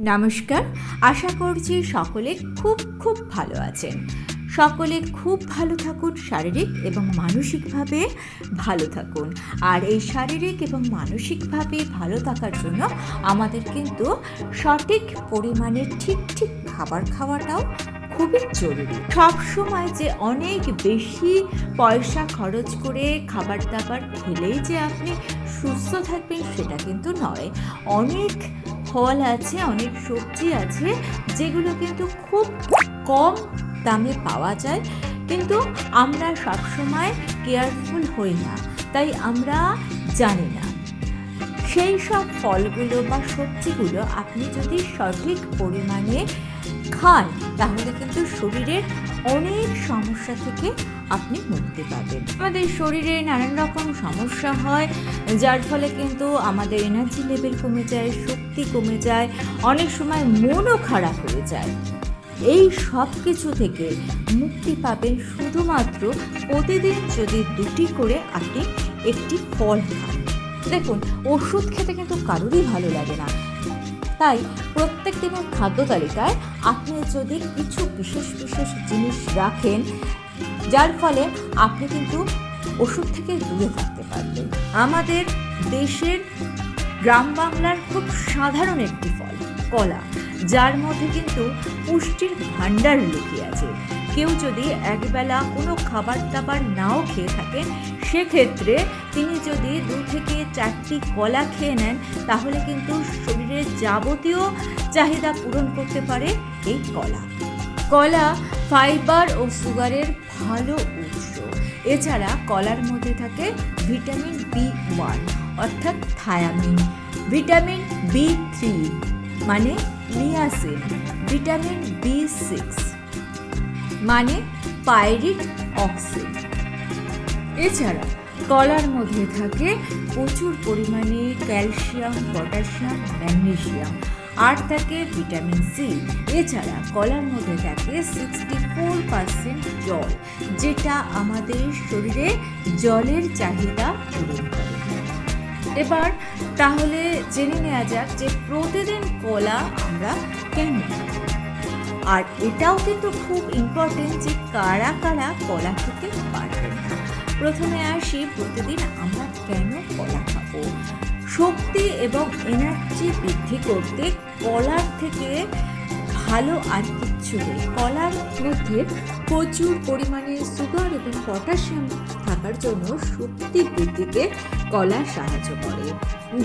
নমস্কার, আশা করছি সকলে খুব খুব ভালো আছেন। সকলে খুব ভালো থাকুন শারীরিক এবং মানসিকভাবে ভালো থাকুন। আর এই শারীরিক এবং মানসিকভাবে ভালো থাকার জন্য আমাদের কিন্তু সঠিক পরিমাণে ঠিক ঠিক খাবার খাওয়াটাও খুবই জরুরি। সব সময় যে অনেক বেশি পয়সা খরচ করে খাবার দাবার খেলেই যে আপনি সুস্থ থাকবেন সেটা কিন্তু নয়। অনেক ফল আছে, অনেক সবজি আছে, যেগুলো কিন্তু খুব কম দামে পাওয়া যায়। কিন্তু আমরা সবসময় কেয়ারফুল হই না, তাই আমরা জানি না। সেই সব ফলগুলো বা সবজিগুলো আপনি যদি সঠিক পরিমাণে খান, তাহলে কিন্তু শরীরের অনেক সমস্যা থেকে আপনি মুক্তি পাবেন। আমাদের শরীরে নানান রকম সমস্যা হয়, যার ফলে কিন্তু আমাদের এনার্জি লেভেল কমে যায়, শক্তি কমে যায়, অনেক সময় মনও খারাপ হয়ে যায়। এই সব কিছু থেকে মুক্তি পাবেন শুধুমাত্র প্রতিদিন যদি দুটি করে আপনি একটি ফল খান। দেখুন, ওষুধ খেতে কিন্তু কারোরই ভালো লাগে না। তাই প্রত্যেক দিনের খাদ্য তালিকায় আপনি যদি কিছু বিশেষ বিশেষ জিনিস রাখেন যার ফলে আপনি কিন্তু ওষুধ থেকে দূরে থাকতে পারবেন। আমাদের দেশের গ্রাম বাংলার খুব সাধারণ একটি ফল, কলা, যার মধ্যে কিন্তু পুষ্টির ভাণ্ডার লুকিয়ে আছে। কেউ যদি একবেলা কোনো খাবার দাবার নাও খেয়ে থাকেন সেক্ষেত্রে তিনি যদি দু থেকে চারটি কলা খেয়ে নেন, তাহলে কিন্তু শরীরের যাবতীয় চাহিদা পূরণ করতে পারে এই কলা। কলা, ফাইবার ও সুগারের ভালো উৎস। এছাড়া কলার মধ্যে থাকে ভিটামিন বি ওয়ান, অর্থাৎ থায়ামিন। ভিটামিন বি থ্রি মানে নিয়াসিন। ভিটামিন বি সিক্স মানে পাইরিক অক্সিড এছাড়া কলার মধ্যে থাকে প্রচুর পরিমাণে ক্যালসিয়াম, পটাশিয়াম, ম্যাগনেসিয়াম। আর থাকে ভিটামিন সি, এছাড়া কলার মধ্যে থাকে সিক্সটি ফোর পার্সেন্ট জল, যেটা আমাদের শরীরে জলের চাহিদা পূরণ করে। এবার তাহলে জেনে নেওয়া যাক যে প্রতিদিন কলা আমরা কেন আর এটাও কিন্তু খুব ইম্পর্টেন্ট যে কারা কারা কলা খেতে পারবেন না। প্রথমে আসি, প্রতিদিন আমরা কেন কলা খাব? শক্তি এবং এনার্জি বৃদ্ধি করতে কলার থেকে ভালো আর কিচ্ছু নেই। কলার মধ্যে প্রচুর পরিমাণে সুগার এবং পটাশিয়াম থাকার জন্য শক্তি বৃদ্ধিতে কলা সাহায্য করে।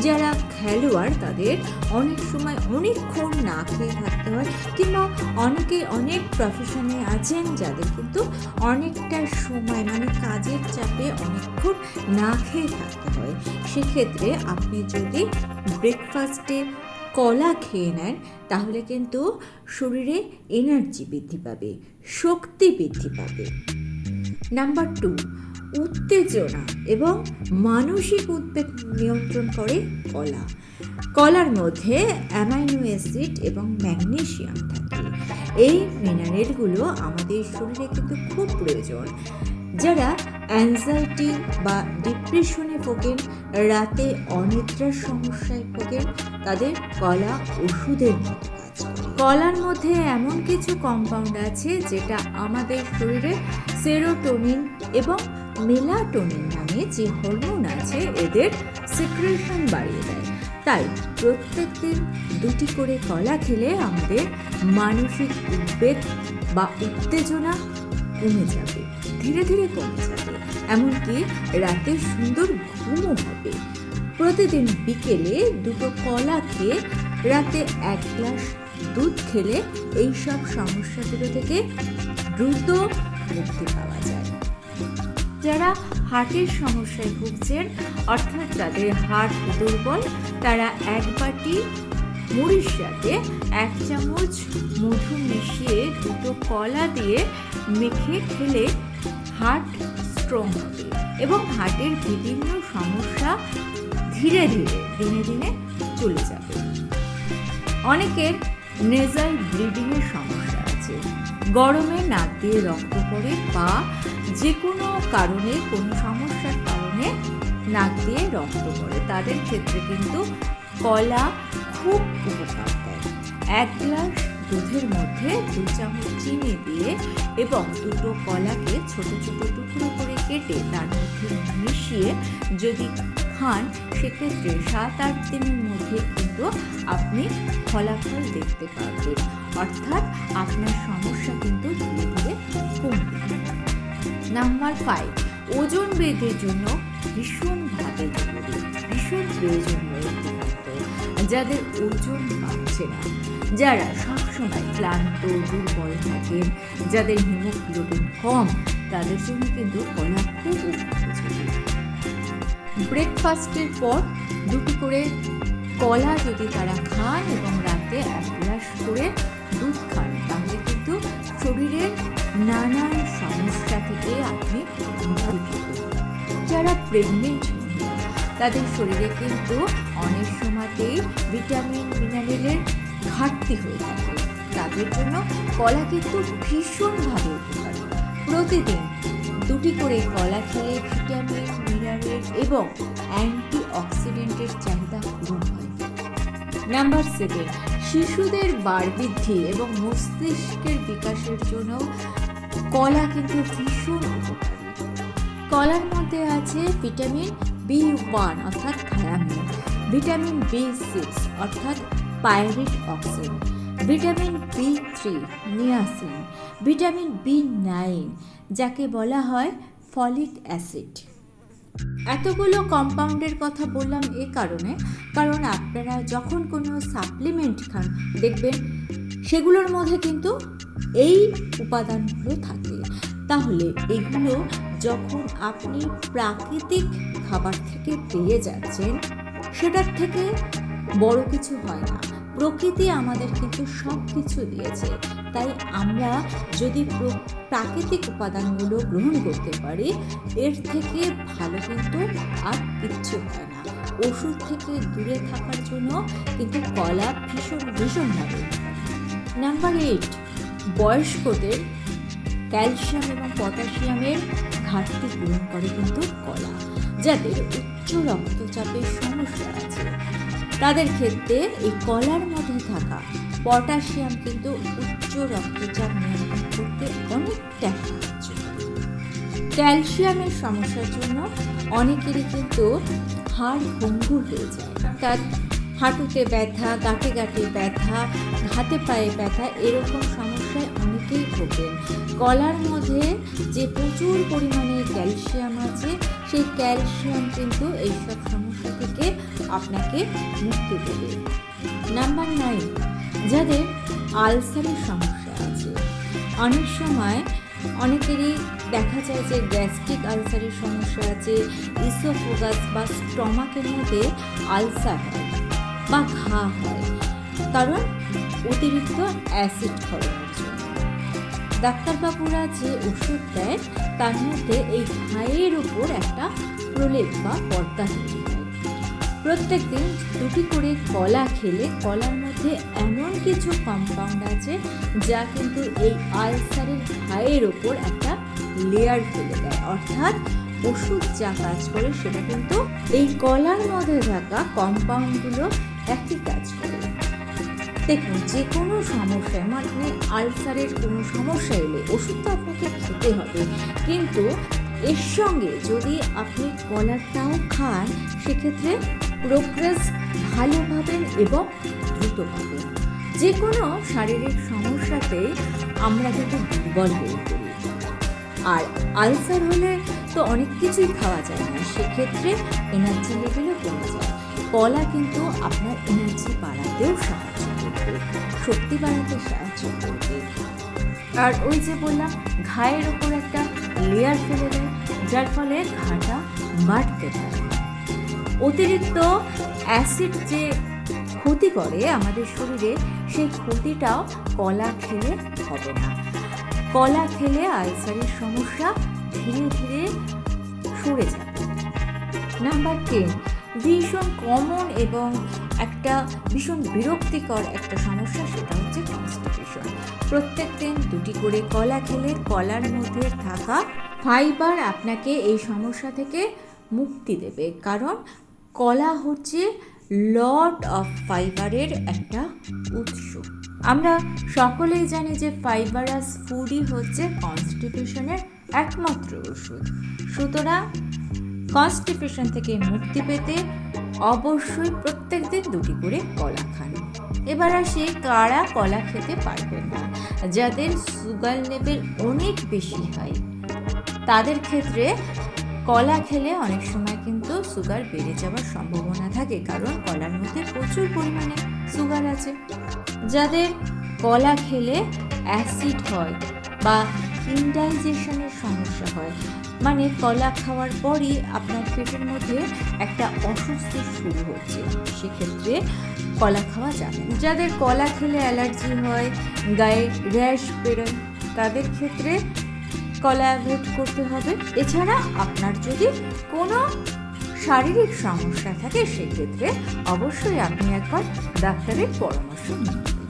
যারা খেলোয়াড়, তাদের অনেক সময় অনেকক্ষণ না খেয়ে থাকতে হয় কিংবা অনেকে অনেক প্রফেশনে আছেন যাদের কিন্তু অনেকটা সময় মানে কাজের চাপে অনেকক্ষণ না খেয়ে থাকতে হয়। সেক্ষেত্রে আপনি যদি ব্রেকফাস্টে কলা খেয়ে নেন, তাহলে কিন্তু শরীরে এনার্জি বৃদ্ধি পাবে, শক্তি বৃদ্ধি পাবে। নাম্বার টু উত্তেজনা এবং মানসিক উদ্বেগ নিয়ন্ত্রণ করে কলা। কলার মধ্যে অ্যামাইনো অ্যাসিড এবং ম্যাগনেসিয়াম থাকে। এই মিনারেলগুলো আমাদের শরীরে কিন্তু খুব প্রয়োজন। যারা অ্যাংজাইটি বা ডিপ্রেশনে ভোগেন, রাতে অনিদ্রার সমস্যায় ভোগেন, তাদের কলা ওষুধের মতো কাজ কলার মধ্যে এমন কিছু কম্পাউন্ড আছে যেটা আমাদের শরীরে সেরোটোনিন এবং মেলাটোনিন নামে যে হরমোন আছে এদের সিক্রেশন বাড়িয়ে দেয়। তাই প্রত্যেক দিন দুটি করে কলা খেলে আমাদের মানসিক উদ্বেগ বা উত্তেজনা কমে যাবে, ধীরে ধীরে কমে যাবে। এমনকি রাতে সুন্দর ঘুমও হবে। প্রতিদিন বিকেলে দুটো কলা খেয়ে রাতে এক গ্লাস দুধ খেলে এই সব সমস্যাগুলো থেকে দ্রুত মুক্তি পাওয়া যায়। যারা হার্টের সমস্যায় ভুগছেন, অর্থাৎ যাদের হার্ট দুর্বল, তারা এক বাটি মুড়ির সাথে এক চামচ মধু মিশিয়ে দুটো কলা দিয়ে মেখে খেলে হার্ট স্ট্রং হবে এবং হার্টের বিভিন্ন সমস্যা ধীরে ধীরে, দিনে দিনে চলে যাবে। অনেকের নেজাল ব্লিডিংয়ের সমস্যা আছে। গরমে নাক দিয়ে রক্ত পড়ে বা যে কোনো কারণে, কোনো সমস্যার কারণে নাক দিয়ে রক্ত পড়ে। তাদের ক্ষেত্রে কিন্তু কলা খুব উপকার দেয়। এক গ্লাস দুধের মধ্যে দু চামচ চিনি দিয়ে এবং দুটো কলাকে ছোট ছোট টুকরো করে কেটে তার মধ্যে মিশিয়ে যদি খান, সেক্ষেত্রে সাত, আট দিনের মধ্যে কিন্তু আপনি ফলাফল দেখতে পারবেন। অর্থাৎ আপনার সমস্যা কিন্তু ধীরে ধীরে কমবে। নাম্বার ফাইভ ওজন বৃদ্ধির জন্য ভীষণভাবে জরুরি, ভীষণ প্রয়োজনীয় একটি যাদের ওজন বাড়ছে না। যারা সবসময় ক্লান্ত, দুর্বল থাকেন, যাদের হিমোগ্লোবিন কম, তাদের জন্য কিন্তু কলা খুব উপযোগী। ব্রেকফাস্টের পর দুটি করে কলা যদি তারা খান এবং রাতে এক গ্লাস করে দুধ খান, তাহলে শরীরের নানান সমস্যা থেকে আপনি যারা প্রেগনেন্ট তাদের শরীরে কিন্তু অনেক সময়তেই ভিটামিন, মিনারেলের ঘাটতি হয়ে থাকে। তাদের জন্য কলা কিন্তু ভীষণভাবে উপকারী। প্রতিদিন দুটি করে কলা খেলে ভিটামিন, মিনারেল এবং অ্যান্টি অক্সিডেন্টের চাহিদা পূরণ হয়। নাম্বার সেভেন শিশুদের বাড়বৃদ্ধি এবং মস্তিষ্কের বিকাশের জন্য কলা কিন্তু ভীষণ উপকারী। কলার মধ্যে আছে ভিটামিন বি ওয়ান, অর্থাৎ থায়ামিন ভিটামিন বি সিক্স, অর্থাৎ pyridoxine vitamin B three, niacin, vitamin B nine, যাকে বলা হয় ফলিক অ্যাসিড। এতগুলো কম্পাউন্ডের কথা বললাম এ কারণে, কারণ আপনারা যখন কোনো সাপ্লিমেন্ট খান, দেখবেন সেগুলোর মধ্যে কিন্তু এই উপাদানগুলো থাকে। তাহলে এগুলো যখন আপনি প্রাকৃতিক খাবার থেকে পেয়ে যাচ্ছেন, সেটার থেকে বড় কিছু হয় না। প্রকৃতি আমাদের কিন্তু সব কিছু দিয়েছে। তাই আমরা যদি প্রাকৃতিক উপাদানগুলো গ্রহণ করতে পারি, এর থেকে ভালো কিন্তু আর কিচ্ছু হয় না। ওষুধ থেকে দূরে থাকার জন্য কিন্তু কলা ভীষণ ভীষণভাবে নাম্বার এইট বয়স্কদের ক্যালসিয়াম এবং পটাশিয়ামের ঘাটতি পূরণ করে কিন্তু কলা, যাদের উচ্চ রক্তচাপের সমস্যা আছে। তাদের ক্ষেত্রে এই কলার মধ্যে থাকা পটাশিয়াম কিন্তু উচ্চ রক্তচাপ নিয়ন্ত্রণ করতে অনেকটা সাহায্য ক্যালসিয়ামের সমস্যার জন্য অনেকেরই কিন্তু হাড় ভঙ্গুর হয়ে যায়। অর্থাৎ হাঁটুতে ব্যথা, গাঁটে গাঁটে ব্যথা, হাতে পায়ে ব্যথা এরকম সমস্যায় অনেকেই ভোগেন। কলার মধ্যে যে প্রচুর পরিমাণে ক্যালসিয়াম আছে, সেই ক্যালসিয়াম কিন্তু এইসব সমস্যা থেকে আপনাকে মুক্তি দেবে। নাম্বার নাইন যাদের আলসারের সমস্যা আছে। অনেক সময় অনেকেরই দেখা যায় যে গ্যাস্ট্রিক আলসারের সমস্যা আছে, ইসোফোগাস বা স্টমাকের মধ্যে আলসার হয় বা ঘা হয়। কারণ অতিরিক্ত অ্যাসিড জন্য। ডাক্তারবাবুরা যে ওষুধ দেয়, তার মধ্যে এই ঘায়ের উপর একটা প্রলেপ বা পর্দা তৈরি হয়। প্রত্যেক দিন দুটি করে কলা খেলে কলার মধ্যে এমন কিছু কম্পাউন্ড আছে যা কিন্তু এই আলসারের ঘায়ের ওপর একটা লেয়ার ফেলে দেয়। অর্থাৎ ওষুধ যা কাজ করে সেটা কিন্তু এই কলার মধ্যে থাকা কম্পাউন্ডগুলো একই কাজ করে। দেখুন যে কোনো সমস্যায় মানে আলসারের কোনো সমস্যা এলে ওষুধ তো আপনাকে খেতে হবে, কিন্তু এর সঙ্গে যদি আপনি কলারটাও খান, সেক্ষেত্রে প্রোগ্রেস ভালো পাবেন এবং দ্রুত পাবেন। যে কোনো শারীরিক সমস্যাতে আমরা কিন্তু দুর্বল হয়ে পড়ি। আর আলসার হলে তো অনেক কিছুই খাওয়া যায় না, সেক্ষেত্রে এনার্জি লেভেলও কমে যায়। কলা কিন্তু আপনার এনার্জি বাড়াতেও সাহায্য করবে, শক্তি বাড়াতে সাহায্য করবে। আর ওই যে বললাম, ঘায়ের ওপর একটা লেয়ার ফেলে দেয়, যার ফলে ঘাটা বাড়তে পারে অতিরিক্ত অ্যাসিড যে ক্ষতি করে আমাদের শরীরে, সেই ক্ষতিটাও কলা খেলে হবে না। কলা খেলে আলসারের সমস্যা ধীরে ধীরে সরে যাবে। নাম্বার টেন ভীষণ কমন এবং একটা ভীষণ বিরক্তিকর একটা সমস্যা, সেটা হচ্ছে কনস্টিপেশন প্রত্যেক দিন দুটি করে কলা খেলে কলার মধ্যে থাকা ফাইবার আপনাকে এই সমস্যা থেকে মুক্তি দেবে। কারণ কলা হচ্ছে লট অফ ফাইবারের একটা উৎস। আমরা সকলেই জানি যে ফাইবারাস ফুডই হচ্ছে কনস্টিটিউশনের একমাত্র ওষুধ। সুতরাং কনস্টিপেশন থেকে মুক্তি পেতে অবশ্যই প্রত্যেক দিন দুটি করে কলা খান। এবার আসি কারা কলা খেতে পারবেন না। যাদের সুগার লেভেল অনেক বেশি হয়, তাদের ক্ষেত্রে কলা খেলে অনেক সময় কিন্তু সুগার বেড়ে যাওয়ার সম্ভাবনা থাকে, কারণ কলার মধ্যে প্রচুর পরিমাণে সুগার আছে। যাদের কলা খেলে অ্যাসিড হয় বা ইনডাইজেশনের সমস্যা হয় মানে কলা খাওয়ার পরই আপনার পেটের মধ্যে একটা অসুস্থ শুরু হচ্ছে। সেক্ষেত্রে কলা খাওয়া যাবে যাদের কলা খেলে অ্যালার্জি হয়, গায়ে র্যাশ বেরোয়, তাদের ক্ষেত্রে কলা অ্যাভয়েড করতে হবে। এছাড়া আপনার যদি কোনো শারীরিক সমস্যা থাকে, সেক্ষেত্রে অবশ্যই আপনি একবার ডাক্তারের পরামর্শ নিন।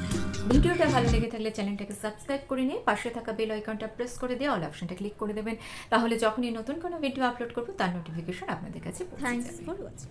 ভিডিওটা ভালো লেগে থাকলে চ্যানেলটাকে সাবস্ক্রাইব করে নিয়ে পাশে থাকা বেল আইকনটা প্রেস করে দিয়ে অল অপশনটা ক্লিক করে দেবেন। তাহলে যখনই নতুন কোনো ভিডিও আপলোড করব তার নোটিফিকেশন আপনাদের কাছে থ্যাংকস ফর ওয়াচিং